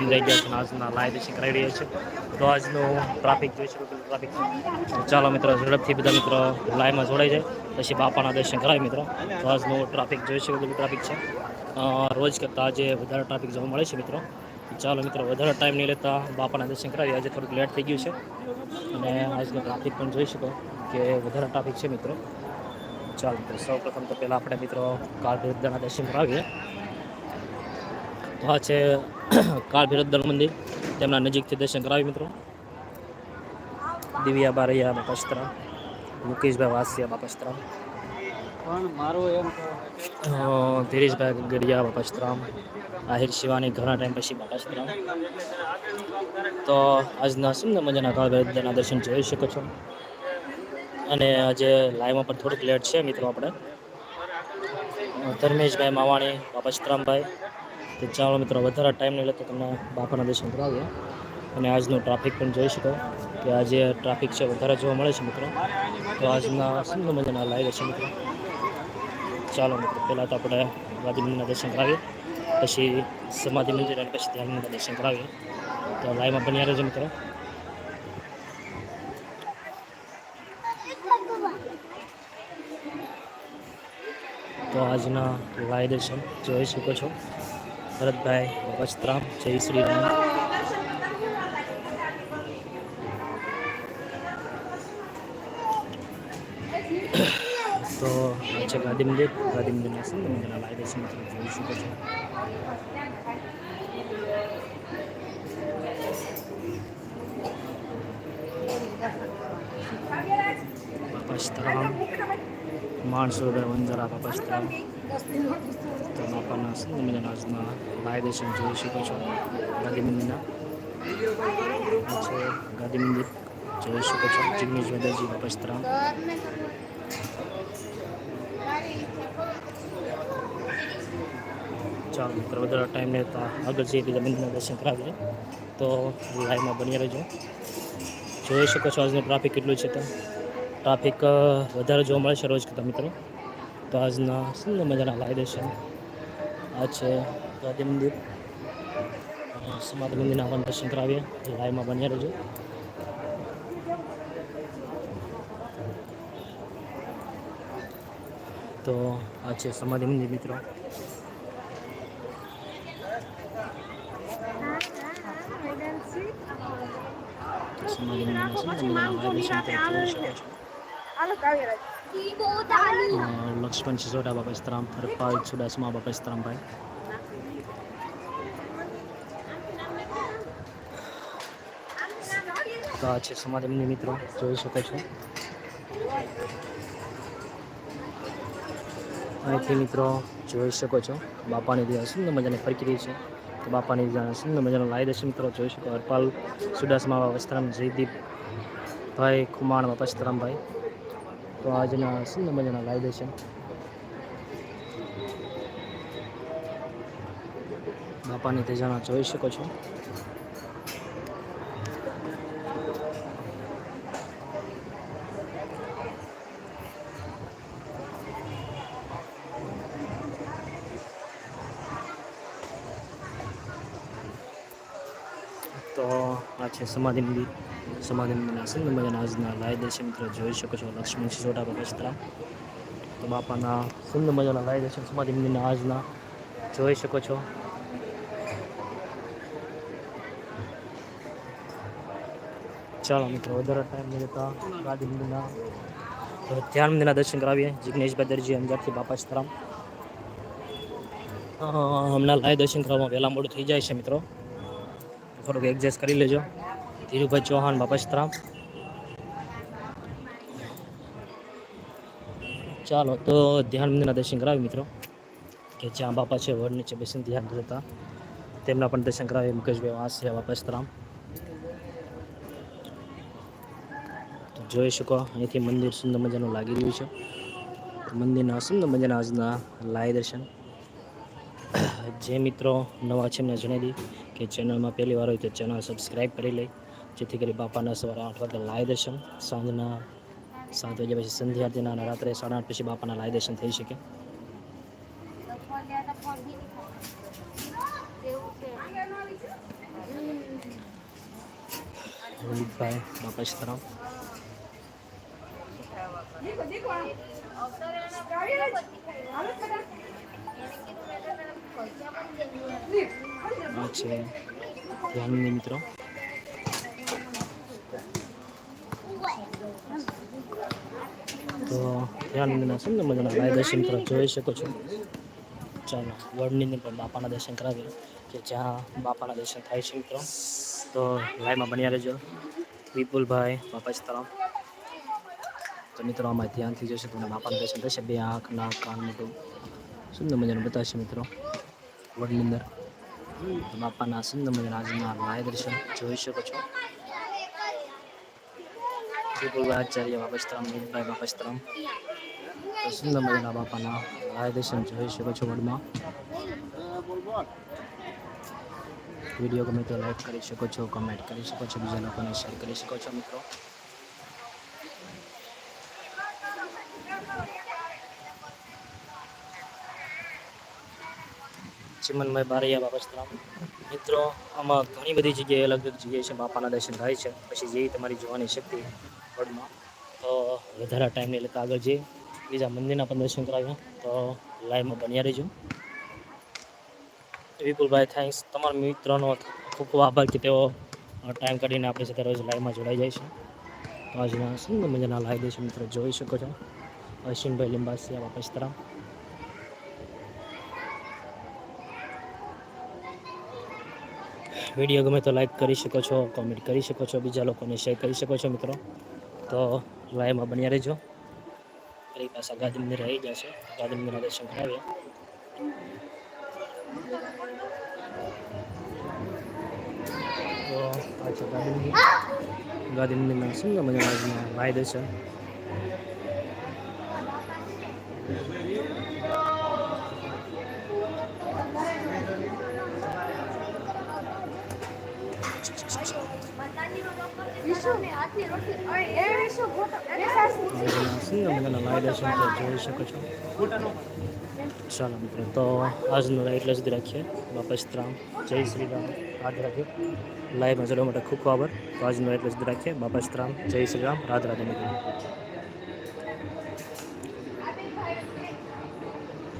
બંધાઈ ગયા છે આજના લાઈવ દર્શન કરાવી રહ્યા છે. તો આજનું ટ્રાફિક જોઈ શકો ટ્રાફિક ચાલો મિત્રો, ઝડપથી બધા મિત્રો લાઈવમાં જોડાઈ જાય. પછી બાપાના દર્શન કરાય મિત્રો. તો આજનું ટ્રાફિક જોઈ શકો ટ્રાફિક છે. રોજ કરતાં આજે વધારે ટ્રાફિક જોવા મળે છે મિત્રો. ચાલો મિત્રો, વધારે ટાઈમ નહીં લેતા બાપાના દર્શન કરાવીએ. આજે થોડુંક લેટ થઈ ગયું છે. અને આજનું ટ્રાફિક પણ જોઈ શકો કે વધારે ટ્રાફિક છે મિત્રો. ચાલો મિત્રો સૌ પ્રથમ તો પહેલાં આપણે મિત્રો કાળ દર્શન કરાવીએ. તો આ છે કાળ દળ મંદિર. તેમના નજીકથી દર્શન કરાવી મિત્રો. દિવ્યા બારૈયા બાપસ્ત્રા મુકેશભાઈ વાસિયા બાપસ્ત્રા ધીરેશભાઈ ગડિયા બાપસ્ત્રામ આહિર શિવાની ઘણા ટાઈમ પછી બાપસ્ત્રામ તો આજના સુંદર મજાના કાળ ભૈરવદાના દર્શન જોઈ શકો છો. અને આજે લાઈવમાં પણ થોડુંક લેટ છે મિત્રો આપણે. ધર્મેશભાઈ માવાણી બાપસ્ત્રામભાઈ તો ચાલો મિત્રો વધારે ટાઈમ નહીં લેતો, તમને બાપાના દર્શન કરાવીએ. અને આજનું ટ્રાફિક પણ જોઈ શકો કે આજે ટ્રાફિક છે, વધારે જોવા મળે છે મિત્રો. તો આજના સુંદર મજાના લાગે છે મિત્રો? ચાલો મિત્રો, પહેલાં તો આપણે ગાંધી મંદિરના દર્શન કરાવીએ. પછી સમાધિ મંદિર અને પછી ધ્યાન દર્શન કરાવીએ. તો લાઈવમાં બન્યા રહેજો મિત્રો. તો આજના લાઈવ દર્શન જોઈ શકો છો. ભરતભાઈ વસ્ત્રામ જય શ્રી રામ. તો છે ગાંધી મંદિર ગાંધી મંદિરના સુંદર મજાના લાઈવ દર્શન જોઈ શકો છો બાપસ્તરામ માણસોભાઈ વંજારા બાપસ્તરામ તો બાપાના સુંદર મજાના આજના લાઈવ દર્શન જોઈ શકો છો. ગાંધી મંદિરના. ગાંધી મંદિર જોઈ શકો છો. જિગ્નેશ વેદરજી બાપસ્તરામ ચાલો, મિત્રો, વધારે ટાઈમ લેતા આગળ જઈએ બીજા મંદિરના દર્શન કરાવીએ. તો લાઈવમાં બની રહેજો. જોઈ શકો છો આજનું ટ્રાફિક કેટલું છે તો. ટ્રાફિક વધારે જોવા મળે છે રોજ કરતાં મિત્રો. તો આજના સુંદર મજાના લાઈવ છે? આ છે ગાંધી મંદિર. સમાધિ મંદિરના પણ દર્શન કરાવીએ. લાઈવમાં બન્યા રહેજો. તો આ છે સમાધિ મંદિર મિત્રો. સમાધિ મંદિરના લક્ષ્મણ સિસોડા બાપા સ્તરામ હરપાલ ચુડાસમા બાપા સ્તરામભાઈ તો આ છે સમાધિ મંદિર મિત્રો, જોઈ શકો છો. અહીંથી મિત્રો જોઈ શકો છો, બાપાની ત્યાં સુંદર મજાની પ્રક્રિયા છે, તો બાપાની ત્યાં સુંદર મજાનો લાઈ દર્શન મિત્રો, જોઈ શકો હરપાલ સુડાસમા વસ્ત્રામ જયદીપ ભાઈ, ખુમાણ વસ્ત્રામભાઈ તો આજના સુંદર મજાના લાઈવ છે બાપાની તેજાના જોઈ શકો છો. તો આ છે સમાધિ મંદિર. સમાધિ મંદિરના સુંદર મજાના આજના લાય દર્શન મિત્રો જોઈ શકો છો લક્ષ્મણ સિસોટા બગસ્ત્રા તો બાપાના સુંદર મજાના લાય દર્શન સમાધિ મંદિરના આજના જોઈ શકો છો ચાલો મિત્રો વધારે ટાઈમ નહીં લેતા ગાંધી મંદિરના ધ્યાન મંદિરના દર્શન કરાવીએ જિજ્ઞેશભાઈ દરજી અંદરથી બાપાસ્તરામ હમણાં લાય દર્શન કરવામાં વહેલા મોડું થઈ જાય છે મિત્રો થોડુંક એડજસ્ટ કરી લેજો ધીરુભાઈ ચૌહાણ બાપસ્તરામ ચાલો, તો ધ્યાન મંદિરના દર્શન કરાવી મિત્રો. કે જ્યાં બાપા છે, વડ નીચે બેસીને ધ્યાન કરતા તેમના પણ દર્શન કરાવી મુકેશભાઈ વાંસિયા બાપસ્તરામ તો જોઈ શકો, અહીંથી મંદિર સુંદર મજાનું લાગી રહ્યું છે. મંદિરના સુંદર મજાના આજના લાય દર્શન. જે મિત્રો નવા છે એમને જણાવી દઈ કે ચેનલમાં પહેલી વાર હોય તો ચેનલ સબસ્ક્રાઈબ કરી લે. જેથી કરી બાપાના સવારે આઠ વાગે લાય દર્શન, સાંજના સાત વાગ્યા પછી સંધ્યા અને રાત્રે સાડા આઠ પછી બાપાના લાય દર્શન થઈ શકે. રોહિતભાઈ, બાપા સીતારામ. છે ધ્યાનની મિત્રો. તો ધ્યાનના સુંદર મજાના ભાઈ દર્શન મિત્રો જોઈ શકો છો. ચાલો, વડની અંદર બાપાના દર્શન કરાવીએ. કે જ્યાં બાપાના દર્શન થાય છે મિત્રો. તો લાઈવમાં બન્યા રહેજો. વિપુલભાઈ, બાપા સીતારામ તો મિત્રો, આમાં ધ્યાનથી જોશે તમને બાપાના દર્શન થશે. બે આંખ, નાક, કાન મોટું સુંદર મજાનું બતાવશે મિત્રો. વડની અંદર. બાપાના સુંદર મજાના આજના લાય દર્શન જોઈ શકો છો. વિપુલભાઈ આચાર્ય બાપા સીતારામ બાપસ્તરામ બાપા સીતારામ તો સુંદર મજાના બાપાના લાય દર્શન જોઈ શકો છો વર્ડમાં વીડિયો ગમે તો લાઈક કરી શકો છો કમેન્ટ કરી શકો છો, બીજા લોકોને શેર કરી શકો છો, મિત્રો. ચિમનભાઈ બારૈયા બાપસ્તરામ મિત્રો, આમાં ઘણી બધી જગ્યાએ અલગ અલગ જગ્યાએ છે, બાપાના દર્શન થાય છે. પછી જે તમારી જોવાની શક્તિ. વડમાં તો વધારે ટાઈમ નહીં લેતા આગળ જઈએ. બીજા મંદિરના પણ દર્શન કરાવ્યા તો લાઈવમાં બન્યા રહેજો. વિપુલભાઈ થેન્ક્સ તમારા મિત્રોનો ખૂબ ખૂબ આભાર કે તેઓ ટાઈમ કાઢીને આપણી સાથે રોજ લાઈવમાં જોડાઈ જાય છે. તો આજના સુંદર મજાના લાઈવ દેશો મિત્રો જોઈ શકો છો. અશ્વિનભાઈ લિંબાસિયા વાપસ તરામ વીડિયો ગમે તો લાઈક કરી શકો છો કોમેન્ટ કરી શકો છો, બીજા લોકોને શેર કરી શકો છો મિત્રો. તો લાઈવમાં બન્યા રહેજો. ફરી પાછા ગાંધી મંદિર આવી જશે ગાંધી મંદિરના દર્શન કરાવીએ તો આ છે ગાંધી મંદિર ગાંધી મંદિરના સુંદર મજાના લાય દર્શન જોઈ શકો છો ચાલો મિત્રો તો આજનો લાઈવ એટલે સુધી રાખીએ વાપસ રામ જય શ્રી રામ રાધે રાધે લાઈવમાં જોડવા માટે ખૂબ ખૂબ આભાર તો આજનો એટલે સુધી રાખીએ બાપા રામ જય શ્રી રામ રાધે રાધે મિત્રો